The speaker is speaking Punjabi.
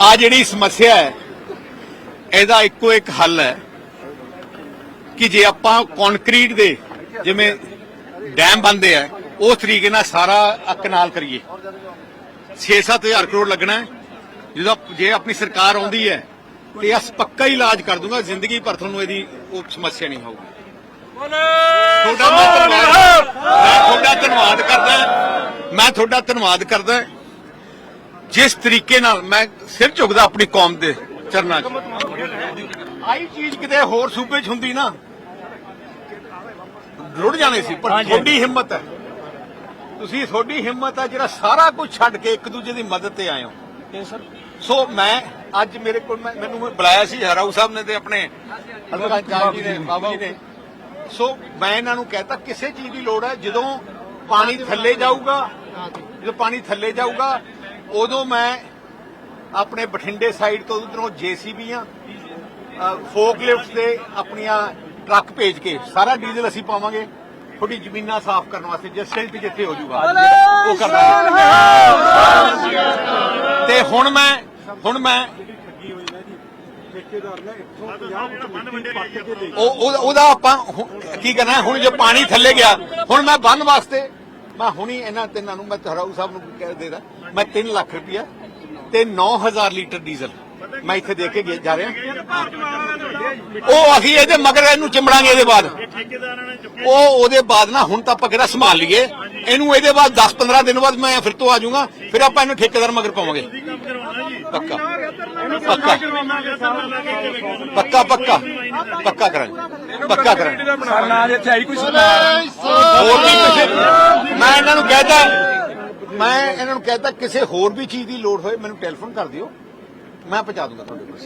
ਆ ਜਿਹੜੀ ਸਮੱਸਿਆ ਹੈ, ਇਹਦਾ ਇੱਕੋ ਇੱਕ ਹੱਲ ਹੈ ਕਿ ਜੇ ਆਪਾਂ ਕੰਕਰੀਟ ਦੇ ਜਿਵੇਂ ਡੈਮ ਬੰਦੇ ਆ, ਉਸ ਤਰੀਕੇ ਨਾਲ ਸਾਰਾ ਅੱਕ ਨਾਲ ਕਰੀਏ। 6-7000 ਕਰੋੜ ਲੱਗਣਾ ਜਦੋਂ ਜੇ ਆਪਣੀ ਸਰਕਾਰ ਆਉਂਦੀ ਹੈ, ਤੇ ਅਸ ਪੱਕਾ ਹੀ ਇਲਾਜ ਕਰ ਦੂੰਗਾ, ਜ਼ਿੰਦਗੀ ਭਰ ਤੁਹਾਨੂੰ ਇਹਦੀ ਉਹ ਸਮੱਸਿਆ ਨਹੀਂ ਹੋਊਗੀ। ਤੁਹਾਡਾ ਮੈਂ ਧੰਨਵਾਦ ਕਰਦਾ, ਮੈਂ ਤੁਹਾਡਾ ਧੰਨਵਾਦ ਕਰਦਾ। ਜਿਸ ਤਰੀਕੇ ਨਾਲ ਮੈਂ ਸਿਰ ਝੁਕਦਾ ਆਪਣੀ ਕੌਮ ਦੇ ਚਰਨਾਂ 'ਚ। ਆਈ ਚੀਜ਼ ਕਿਤੇ ਹੋਰ ਸੂਬੇ 'ਚ ਹੁੰਦੀ ਨਾ ਰੁੜ ਜਾਣੇ ਸੀ ਪਰ ਤੁਹਾਡੀ ਹਿੰਮਤ ਹੈ। ਤੁਸੀਂ ਤੁਹਾਡੀ ਹਿੰਮਤ ਹੈ ਜਿਹੜਾ ਸਾਰਾ ਕੁਝ ਛੱਡ ਕੇ ਇੱਕ ਦੂਜੇ ਦੀ ਮਦਦ ਤੇ ਆਏ ਹੋ। ਸੋ ਮੈਂ ਅੱਜ ਮੇਰੇ ਕੋਲ ਮੈਨੂੰ ਬੁਲਾਇਆ ਸੀ ਹਰਾਉ ਸਾਹਿਬ ਨੇ ਤੇ ਆਪਣੇ ਹਲਕਾ ਚਾਲ ਜੀ ਨੇ ਬਾਬੂ ਜੀ ਨੇ। ਸੋ ਮੈਂ ਇਹਨਾਂ ਨੂੰ ਕਹਤਾ ਕਿਸੇ ਚੀਜ਼ ਦੀ ਲੋੜ ਹੈ ਜਦੋਂ ਪਾਣੀ ਥੱਲੇ ਜਾਊਗਾ ਜਦੋਂ ਪਾਣੀ ਥੱਲੇ ਜਾਊਗਾ ਉਦੋਂ ਮੈਂ ਆਪਣੇ ਬਠਿੰਡੇ ਸਾਈਡ ਤੋਂ ਉਧਰੋਂ ਜੀਸੀਬੀਆਂ ਫੋਕ ਲਿਫਟ ਤੇ ਆਪਣੀਆਂ ਟਰੱਕ ਭੇਜ ਕੇ ਸਾਰਾ ਡੀਜ਼ਲ ਅਸੀਂ ਪਾਵਾਂਗੇ। ਤੁਹਾਡੀ ਜ਼ਮੀਨਾਂ ਸਾਫ਼ ਕਰਨ ਵਾਸਤੇ ਜੇ ਸਿਲਟ ਜਿੱਥੇ ਹੋ ਜਾਊਗਾ। ਉਹ ਕਰਨਾ। ਤੇ ਹੁਣ ਮੈਂ ਹੁਣ ਮੈਂ ਉਹ ਉਹ- ਉਹਦਾ ਆਪਾਂ ਕੀ ਕਰਨਾ? ਹੁਣ ਜੇ ਪਾਣੀ ਥੱਲੇ ਗਿਆ ਹੁਣ ਮੈਂ ਬੰਨ ਵਾਸਤੇ ਮੈਂ ਹੁਣੀ ਇਹਨਾਂ ਤਿੰਨਾਂ ਨੂੰ, ਮੈਂ ਹਰਾਊ ਸਾਹਿਬ ਨੂੰ ਕਹਿ ਦੇਦਾ ਮੈਂ 3 ਲੱਖ ਰੁਪਇਆ ਤੇ 9000 ਲੀਟਰ ਡੀਜ਼ਲ ਮੈਂ ਇੱਥੇ ਦੇ ਕੇ ਜਾ ਰਿਹਾ। ਉਹ ਅਸੀਂ ਇਹਦੇ ਮਗਰ ਇਹਨੂੰ ਚਿੰਬੜਾਂਗੇ ਇਹਦੇ ਬਾਅਦ। ਉਹ ਉਹਦੇ ਬਾਅਦ ਨਾ ਹੁਣ ਤਾਂ ਆਪਾਂ ਕਿਹੜਾ ਸੰਭਾਲ ਲਈਏ। ਇਹਨੂੰ ਇਹਦੇ ਬਾਅਦ 10-15 ਦਿਨ ਬਾਅਦ ਮੈਂ ਫਿਰ ਤੋਂ ਆ ਜਾਊਂਗਾ, ਫਿਰ ਆਪਾਂ ਇਹਨੂੰ ਠੇਕੇਦਾਰ ਮਗਰ ਪਾਵਾਂਗੇ। ਪੱਕਾ। ਪੱਕਾ। ਪੱਕਾ ਪੱਕਾ। ਪੱਕਾ ਕਰਾਂਗੇ। ਪੱਕਾ ਕਰਾਂਗੇ। ਸਾਡਾ ਅੱਜ ਇੱਥੇ ਆਈ ਕੋਈ ਸਰਕਾਰ। ਹੋਰ ਵੀ ਕਿਸੇ ਮੈਂ ਇਹਨਾਂ ਨੂੰ ਕਹਿਤਾ ਮੈਂ ਇਹਨਾਂ ਨੂੰ ਕਹਿਤਾ ਕਿਸੇ ਹੋਰ ਵੀ ਚੀਜ਼ ਦੀ ਲੋੜ ਹੋਏ ਮੈਨੂੰ ਟੈਲੀਫੋਨ ਕਰ ਦਿਓ। ਮੈਂ ਪਹੁੰਚਾ ਦੂੰਗਾ ਤੁਹਾਡੇ ਕੋਲ।